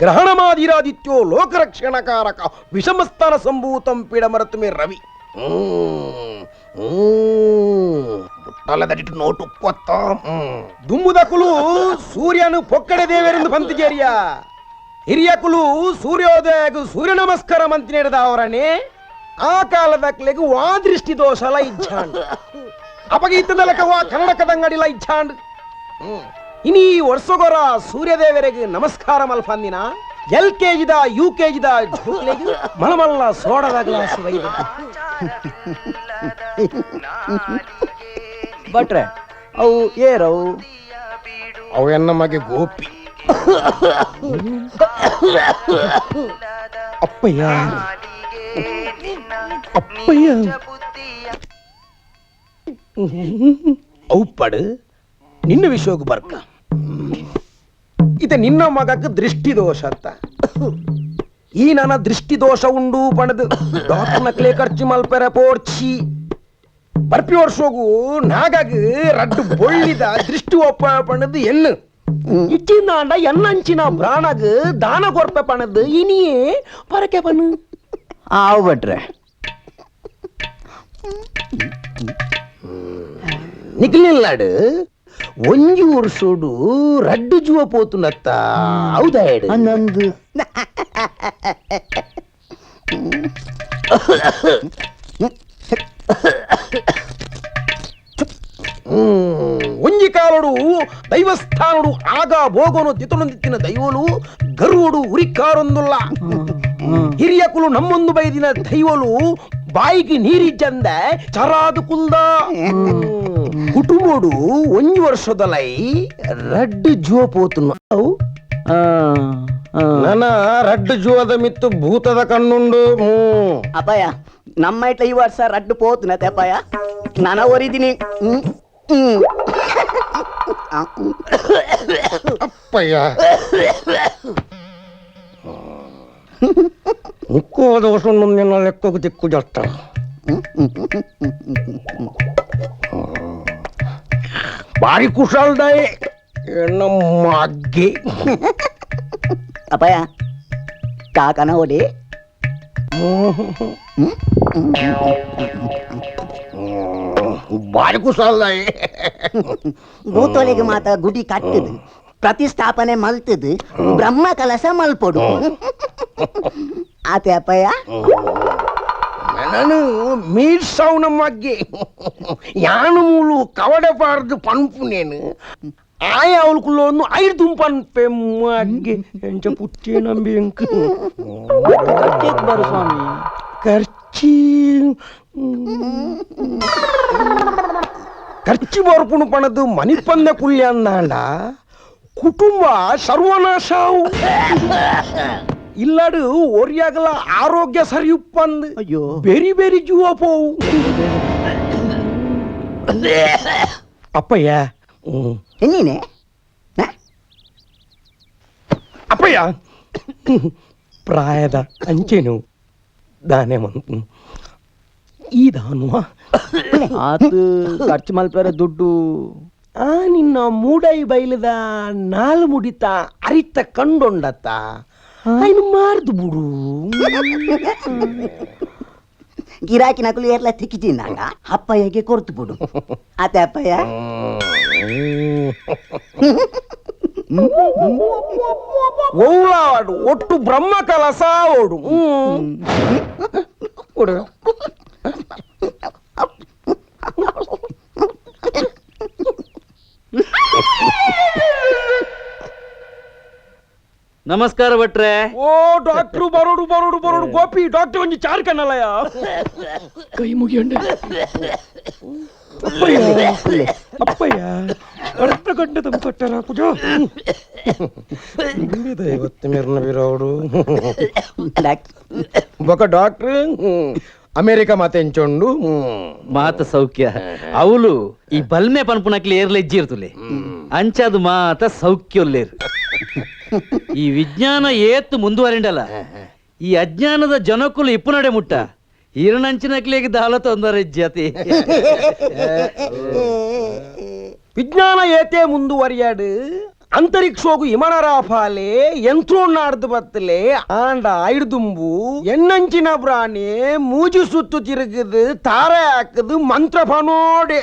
గ్రహణమాదిరాదిత్యో లోకరక్షణకారక విషమస్థాన సంభూతం పీడమరతు మీ రవి మ్మ్. మ్మ్. బుట్టలదటి note కొత్త మ్మ్. ದುಮ್ಮುದಕುಲು ಸೂರ್ಯನು ಪೊಕ್ಕಡೆ ದೇವರೆಂದು ಪಂತಿಜೇರಿಯ ಹಿರಿಯಕುಲು ಸೂರ್ಯೋದಯಗೂ ಸೂರ್ಯ ನಮಸ್ಕಾರ ಮಂತಿ ಅವರನೇ ಆ ಕಾಲದಕ್ಲೆಗೂ ವಾ ದೃಷ್ಟಿ ದೋಷಲ ಇಚ್ಛಾಂಡ್ ಅಪಗೀತದ ಲೆಕ್ಕವ ಕನ್ನಡಕದಂಗಡಿಲ ಇಚ್ಛಾಂಡ್ ಇನಿ ವರ್ಷಗೊರ ಸೂರ್ಯದೇವರಿಗೆ ನಮಸ್ಕಾರ ಮಲ್ಪಂದಿನ ಎಲ್ ಕೆ ಜಿದ ಯು ಕೆ ಜಿದ ಜೋಕ್ಲೆಗೂ ಮಳಮಲ್ಲ ಸೋಡದ ಗ್ಲಾಸ್ ಬಟ್ರೆ ಭಟ್ರೆ ಅವು ಏರವು? ಅವೆನ್ನ ಮಗೆ ಗೋಪಿ. ಅಪ್ಪಯ್ಯ. ಅಪ್ಪಯ್ಯ. ಔಪಡು ನಿನ್ನ ವಿಷಯಕ್ಕೆ ಬರ್ಕ. ಇದು ನಿನ್ನ ಮಗಕ್ಕೆ ದೃಷ್ಟಿ ದೋಷ ಅಂತ ಈ ನನ್ನ ದೃಷ್ಟಿ ದೋಷ ಉಂಡು ಪಣದು ಡಾಕ್ಟರ್ನ ಕ್ಲೇ ಖರ್ಚು ಮಲ್ಪೆರ ಪೋರ್ಚಿ ಬರ್ಪಿ ವರ್ಷೋಗು ನಾಗಾಗ ರಡ್ಡು ಬೊಳ್ಳಿದ ದೃಷ್ಟಿ ಒಪ್ಪ ಪಣದು ಎನ್ನು ಇಚ್ಚಿನಾಂಡ ಎನ್ನಂಚಿನ ಪ್ರಾಣಗ ದಾನ ಕೊರ್ಪೆ ಪಣದು ಇನಿಯೇ ಪರಕೆ ಬನ್ನು ಆವು ಬಟ್ರೆ ನಿಗ್ಲಿಲ್ಲಾಡು ಒಂಜಿ ಸುಡು ರಡ್ಡು ಜುವ ಪೋತುನತ್ತ ಹೇಳಿ? ನಂದು ಒಂಜಿ ಕಾಲಡು ದೈವಸ್ಥಾನಡು ಆಗ ಭೋಗೋನು ದಿತನೊಂದಿತ್ತಿನ ದೈವಲು ಗರುವಡು ಉರಿಕಾರೊಂದುಲ್ಲ. ಹಿರಿಯಕುಲು ನಮ್ಮೊಂದು ಬೈದಿನ ದೈವಲು ಬಾಯಿಗೆ ನೀರಿಜ್ಜಂದ ಚರಾದು ಕುಲ್ದ. ಕುಟುಂಬಡು ಒಂಜಿ ವರ್ಷದಲೈ ರಡ್ಡ್ ಜೋ ಪೋತುನು ಅವು ನನ್ನ ರಡ್ಡ್ ಜೋದ ಮಿತ್ತು ಭೂತದ ಕಣ್ಣುಂಡು ಅಪಾಯ ನಮ್ಮ ಇಟ್ಲ ಈ ವರ್ಷ ರಡ್ಡು పోతున్నది అపాయ నానా ఒరిదిని ಅಪ್ಪಯ್ಯ ఇంకో దోషం నిన్న లెక్కకు దిక్కు చేస్తా ಭಾರಿ ಕುಶಾಲ್ದಾಯಿ ನಮ್ಮ ಅಗ್ಗಿ ಅಪ್ಪಯ್ಯ ಕಾಕನ ಓಡಿ ಭಾರಿ ಕುಶಾಲ್ದಾಯಿ ಭೂತೊಲೆಗೆ ಮಾತ ಗುಡಿ ಕಟ್ಟದು ಪ್ರತಿಷ್ಠಾಪನೆ ಮಲ್ತದು ಬ್ರಹ್ಮ ಕಲಶ ಮಲ್ಪೊಡು ಆತೆ ಅಪ್ಪಯ್ಯ ನಾನು ಮೀರ್ಸಾವು ನಮ್ಮ ಅಗ್ಗಿ ಯಾನು ಮೂಲು ಕವಡಬಾರ್ದು ಪನ್ಪು నేను ಆಯ ಅವಲ್ಕುಲ್ಲೊಂದು ಐದು ದುಂಪನ್ ಪೆಮ್ಮ ಅಗ್ಗಿ ಎಂಚ ಪುಟ್ಟಿ ನಂಬಿ ಎಂಕ ಬರು ಸ್ವಾಮಿ ಖರ್ಚಿ ಖರ್ಚು ಬರ್ಪುಣು ಪಣದು ಮನಿಪಂದ ಕುಲ್ಯ ಅಂದಾಂಡ ಕುಟುಂಬ ಸರ್ವನಾಶಾವು ಇಲ್ಲಡು ಒರಿಯಾಗಲ ಆರೋಗ್ಯ ಸರಿಯುಪ್ಪಂದು ಅಯ್ಯೋ ಬೆರಿ ಬೆರಿ ಜೀವ పోవు ಅಪ್ಪಯ್ಯ ಹ್ಮ್. ಎನ್ನೀನೆ ಅಪ್ಪಯ್ಯ ಪ್ರಾಯದ ಅಂಚೆನು ದಾನೆ ಮಂತು ಈ ದಾನುವ ಆತು ಖರ್ಚು ಮಲ್ಪರ ದುಡ್ಡು ಆ ನಿನ್ನ ಮೂಡೈ ಬೈಲದ ನಾಲ್ ಮುಡಿತ ಅರಿತ ಕಂಡೊಂಡತ್ತ ಐನು ಮಾರ್ದು ಬಿಡು ಗಿರಾಕಿ ನಕಲು ಏರ್ಲ ತಿಕ್ಕಿದ್ದೀನಾಗ ಅಪ್ಪಯ್ಯಗೆ ಕೊರ್ತು ಬಿಡು ಆತೆ ಅಪ್ಪಯ್ಯ ಓಲಾಡು ಒಟ್ಟು ಬ್ರಹ್ಮ ಕಲಸ ಓಡು ಹ್ಮ್. ಕೊಡು. ನಮಸ್ಕಾರ ಭಟ್ರೆ ಓ ಡಾಕ್ಟ್ರು ಬರೋಡು ಬರೋಡು ಬರೋಡು ಗೋಪಿ ಡಾಕ್ಟರ್ ಒಂಜಿ ಚಾರ್ ಕನ್ನಲಯ ಕೈ ಮುಗಿಯಂಡೆ ಅಪ್ಪಯ್ಯ ಅಪ್ಪಯ್ಯ ಅರ್ಥ ಗಂಟೆ ತಂದು ಕೊಟ್ಟರ ಕುಜ ಇಂಬಿದ ಇವತ್ತು ಮಿರ್ನ ಬಿರೋಡು ಬೊಕ ಡಾಕ್ಟ್ರ್ ಅಮೇರಿಕ ಮಾತೆ ಎಂಚೊಂಡು ಮಾತ ಸೌಖ್ಯ ಅವಳು ಈ ಬಲ್ಮೆ ಪನ್ಪುನಕ್ಲಿ ಏರ್ಲ ಇಜ್ಜಿರ್ತುಲೆ ಅಂಚದು ಮಾತ ಸೌಖ್ಯೊಲ್ಲೇರು ಈ ವಿಜ್ಞಾನ ಏತ್ತು ಮುಂದುವರಿಂಡಲ್ಲ ಈ ಅಜ್ಞಾನದ ಜನಕುಲು ಇಪ್ಪು ನಡೆ ಮುಟ್ಟ ಈರನಂಚಿನಕ್ಲಿಗೆ ದಾಲ ತೊಂದರೆ ಇಜ್ಜತಿ ವಿಜ್ಞಾನ ಏತೆ ಮುಂದುವರಿಯಾಡು ಅಂತರಿಕ್ಷ ಹೋಗು ವಿಮಾನ ರಾಫಾಲೆ ಎಂತ್ರೋ ನಾಡ್ದು ಬತ್ತಲೆ ಆಂಡ ಆಯ್ದುಂಬು ಎನ್ನಂಚಿನ ಪ್ರಾಣಿ ಮೂಜು ಸುತ್ತು ತಿರುಗುದು ತಾರೆ ಹಾಕದು ಮಂತ್ರ ಪನೋಡೆ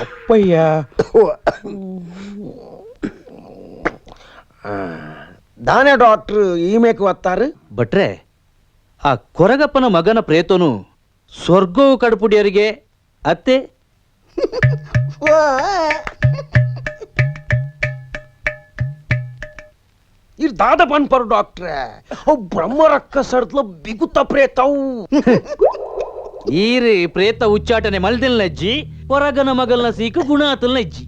ಅಪ್ಪಯ್ಯ. ದಾನೆ ಈ ಈಮೇಕ್ ಒತ್ತಾರು. ಭಟ್ರೆ ಆ ಕೊರಗಪ್ಪನ ಮಗನ ಪ್ರೇತನು ಸ್ವರ್ಗವು ಕಡುಪುಡಿಯರಿಗೆ ಅತ್ತೆ. ಇರ್ ದಾದ ಬಂದ್ ಡಾಕ್ಟ್ರೆ. ಅವು ಬ್ರಹ್ಮ ರಕ್ಕ ಸರ್ದ್ಲ ಬಿಗುತ್ತ ಪ್ರೇತವು. ಈ ರೀ ಪ್ರೇತ ಉಚ್ಚಾಟನೆ ಮಲ್ದಿಲ್ನ ಅಜ್ಜಿ ಹೊರಗನ ಮಗಲ್ನ ಸೀಕು ಗುಣ ಆತಲ್ನ ಅಜ್ಜಿ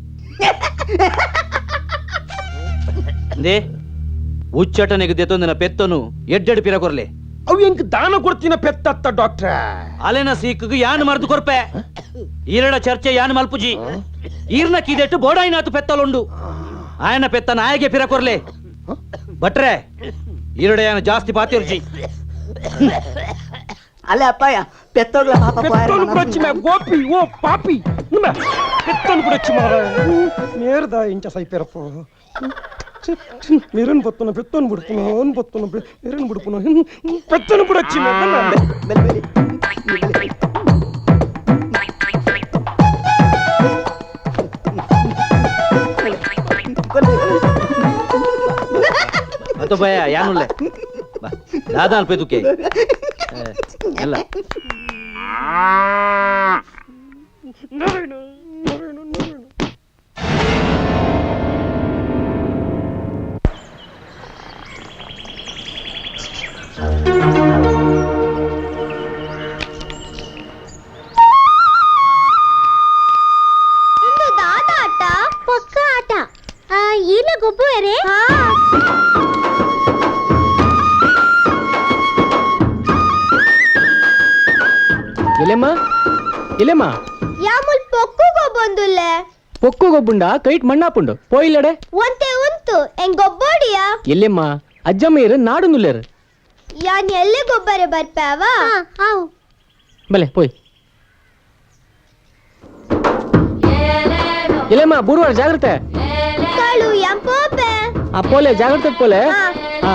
ದೇ ಉಚ್ಚಾಟನೆಗೆ ದೆತೊಂದಿನ ಪೆತ್ತನು ಎಡ್ಡೆಡ್ ಪಿರ ಕೊರ್ಲೆ ಅವು ಹೆಂಗ್ ದಾನ ಕೊಡ್ತೀನ ಪೆತ್ತತ್ತ ಡಾಕ್ಟ್ರ ಅಲೆನ ಸೀಕುಗು ಯಾನ್ ಮರ್ದು ಕೊರ್ಪೆ ಈರಡ ಚರ್ಚೆ ಯಾನ್ ಮಲ್ಪುಜಿ ಈರ್ನ ಕಿದೆಟ್ಟು ಬೋಡಾಯಿನಾತು ಪೆತ್ತಲುಂಡು ಆಯನ ಪೆತ್ತ ನಾಯಿಗೆ ಪಿರ ಕೊರ್ಲೆ ಭಟ್ರೆ ಈರಡ ಯಾನ ಜಾಸ್ತಿ ಪಾತಿರ್ಜಿ ಅಲ್ಲೇ ಅಪ್ಪಯ್ಯ ಪೆತ್ತೋಗ್ಲ ಪಾಪ పెత్తోలు కూడా వచ్చి మా గోపి ఓ పాపి ఉన్నా. పెత్తోలు కూడా వచ్చి మారా నేరుదా ఇంచ సైపెరపు మీరని పొత్తున్నా పెత్తోని పుడుతున్నా అని పొత్తున్నా మీరని పుడుతున్నా. పెత్తోని కూడా వచ్చి ಅದು ಭಯ ಯಾನುಲ್ಲೆ ದಾದ நல்லா Thank you. ಎಲೆಮ್ಮ ಎಲೆಮ್ಮ ಯಾಮೂಲ್ ಪೊಕ್ಕುಗೋ ಬಂದುಲ್ಲ ಪೊಕ್ಕು ಗೊಬ್ಬುಂಡ ಕೈಟ್ ಮಣ್ಣಾಪುಂಡು ಪೋಯಿಲ್ಲಡೆ ಒಂತೆ ಉಂತು ಎಂಗ್ ಗೊಬ್ಬೋಡಿಯ ಎಲೆಮ್ಮ ಅಜ್ಜಮ್ಮಯ್ಯರು ನಾಡು ನುಲ್ಲೇರು ಯಾನ್ ಎಲ್ಲೆ ಗೊಬ್ಬರ ಬರ್ಪಾವ ಬಲೆ ಪೋಯ್ ಎಲೆಮ್ಮ ಬೂರ್ವಾಡ ಜಾಗ್ರತೆ ಕಾಳು ಯಾನ್ ಪೋಪೆ ಆ ಪೋಲೆ ಜಾಗ್ರತೆ ಪೋಲೆ ಹಾ